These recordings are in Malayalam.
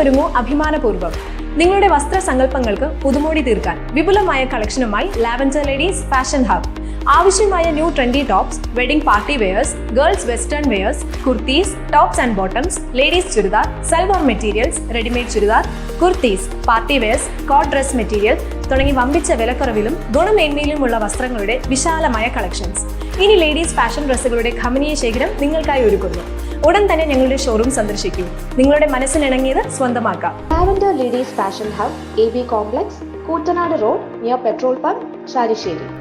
ഒരുങ്ങൂ അഭിമാനപൂർവം. നിങ്ങളുടെ വസ്ത്ര സങ്കല്പങ്ങൾക്ക് പുതുമോടി തീർക്കാൻ വിപുലമായ കളക്ഷനുമായി ലാവൻഡർ ലേഡീസ് ഫാഷൻ ഹബ് ആവശ്യമായ new trendy tops wedding party wears girls western wears kurtis tops and bottoms ladies churidar salwar materials readymade churidar kurtis party wears coat dress material തുടങ്ങി വമ്പിച്ച വിലക്കുറവിലും ഗുണമേന്മയിലുമുള്ള വസ്ത്രങ്ങളുടെ വിശാലമായ കളക്ഷൻസ് ഇനി ലേഡീസ് ഫാഷൻ ഡ്രസ്സുകളുടെ ഖമനീയ ശേഖരം നിങ്ങൾക്കായി ഒരുക്കുന്നു. ഉടൻ തന്നെ ഞങ്ങളുടെ ഷോറൂം സന്ദർശിക്കൂ. നിങ്ങളുടെ മനസ്സിനിണങ്ങിയത് സ്വന്തമാക്കാം. Lavender ladies fashion hub A B complex Koottanad road near petrol pump Chalissery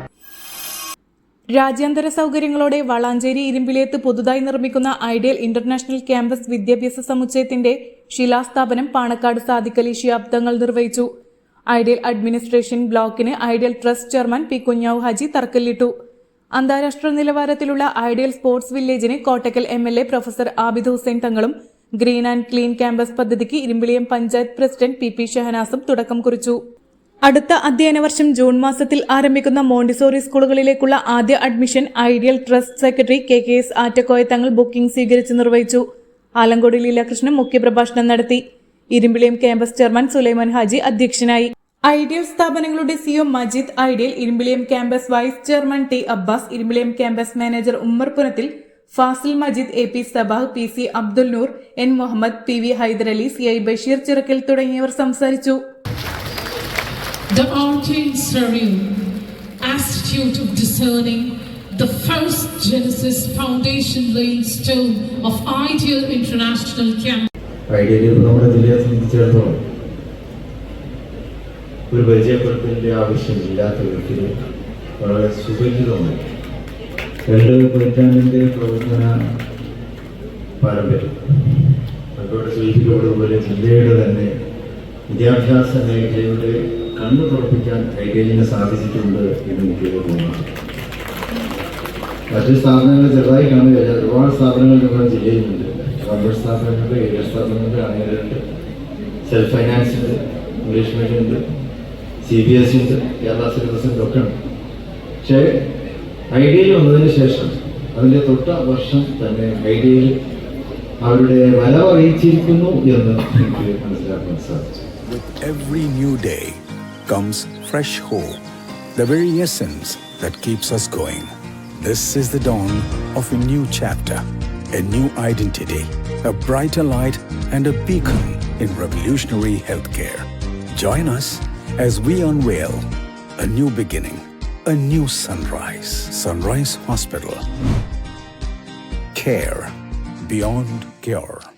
രാജ്യാന്തര സൗകര്യങ്ങളോടെ വളാഞ്ചേരി ഇരുമ്പിലേത്ത് പുതുതായി നിർമ്മിക്കുന്ന ഐഡിയൽ ഇന്റർനാഷണൽ ക്യാമ്പസ് വിദ്യാഭ്യാസ സമുച്ചയത്തിന്റെ ശിലാസ്ഥാപനം പാണക്കാട് സാദിഖലി ശിയാബ്ദങ്ങൾ നിർവഹിച്ചു. ഐഡിയൽ അഡ്മിനിസ്ട്രേഷൻ ബ്ലോക്കിന് ideal trust chairman P Kunhavu Haji തറക്കല്ലിട്ടു. അന്താരാഷ്ട്ര നിലവാരത്തിലുള്ള ideal sports വില്ലേജിന് Kottakkal M L A professor Abid Hussain തങ്ങളും ഗ്രീൻ ആൻഡ് ക്ലീൻ ക്യാമ്പസ് പദ്ധതിക്ക് Irumbiliyam panchayat president P P ഷഹനാസും തുടക്കം കുറിച്ചു. അടുത്ത അധ്യയന വർഷം ജൂൺ മാസത്തിൽ ആരംഭിക്കുന്ന മോണ്ടിസോറി സ്കൂളുകളിലേക്കുള്ള ആദ്യ admission ideal trust secretary K K S Attakoya Thangal booking സ്വീകരിച്ച് നിർവഹിച്ചു. ആലങ്കോട് ലീലാകൃഷ്ണൻ മുഖ്യപ്രഭാഷണം നടത്തി. ഇരുമ്പിളിയം ക്യാമ്പസ് ചെയർമാൻ സുലൈമാൻ ഹാജി അധ്യക്ഷനായി. ഐഡിയൽ സ്ഥാപനങ്ങളുടെ CO Majeed ideal Irumbiliyam campus vice chairman T Abbas Irumbiliyam campus manager Ummer Punathil Fasil Majeed A P Sabah P C Abdul Noor N Muhammad P V Hyderali C I Basheer Chirakkal തുടങ്ങിയവർ സംസാരിച്ചു. The Arcane Surreal, Institute of Discerning, the first Genesis foundation laying stone of Ideal International Camp. ഐഡിയലി നമ്മുടെ ജില്ലയെ സംബന്ധിച്ചിടത്തോളം ഒരു പരിചയപ്പെടുത്തലിന്റെ ആവശ്യമില്ലാത്ത വിധത്തിൽ വളരെ സുപരിചിതമായി രണ്ട് പതിറ്റാണ്ടിന്റെ പ്രവർത്തന പാരമ്പര്യം അതുപോലെ സൂചിപ്പിക്കപ്പെട്ടതുപോലെ ജില്ലയുടെ തന്നെ വിദ്യാഭ്യാസ മേഖലയുടെ കണ്ണു തുറപ്പിക്കാൻ ഐഡിയലിന് സാധിച്ചിട്ടുണ്ട് എന്ന് എനിക്ക് തോന്നുന്നു മറ്റു സ്ഥാപനങ്ങൾ ചെറുതായി കാണുകയില്ല ഒരുപാട് സ്ഥാപനങ്ങൾ നമ്മുടെ ജില്ലയിലുണ്ട്. ഗവൺമെന്റ് സ്ഥാപനങ്ങളുണ്ട് ഏരിയ സ്ഥാപനങ്ങളുണ്ട് ആണെങ്കിലുണ്ട് സെൽഫ് ഫൈനാൻസ് ഉണ്ട് ഇംഗ്ലീഷ് മീഡിയം ഉണ്ട് സി ബി എസ് ഉണ്ട് കേരള സിലബസ് ഉണ്ട് ഒക്കെ ഉണ്ട്. പക്ഷേ ഐഡിയയിൽ വന്നതിന് ശേഷം അതിന്റെ തൊട്ട വർഷം തന്നെ ഐഡിയയിൽ അവരുടെ വരവ് അറിയിച്ചിരിക്കുന്നു എന്ന് എനിക്ക് മനസ്സിലാക്കാൻ സാധിച്ചു With every new day comes fresh hope, the very essence that keeps us going. This is the dawn of a new chapter, a new identity, a brighter light, and a beacon in revolutionary healthcare. Join us as we unveil a new beginning, a new sunrise. Sunrise Hospital. Care beyond cure.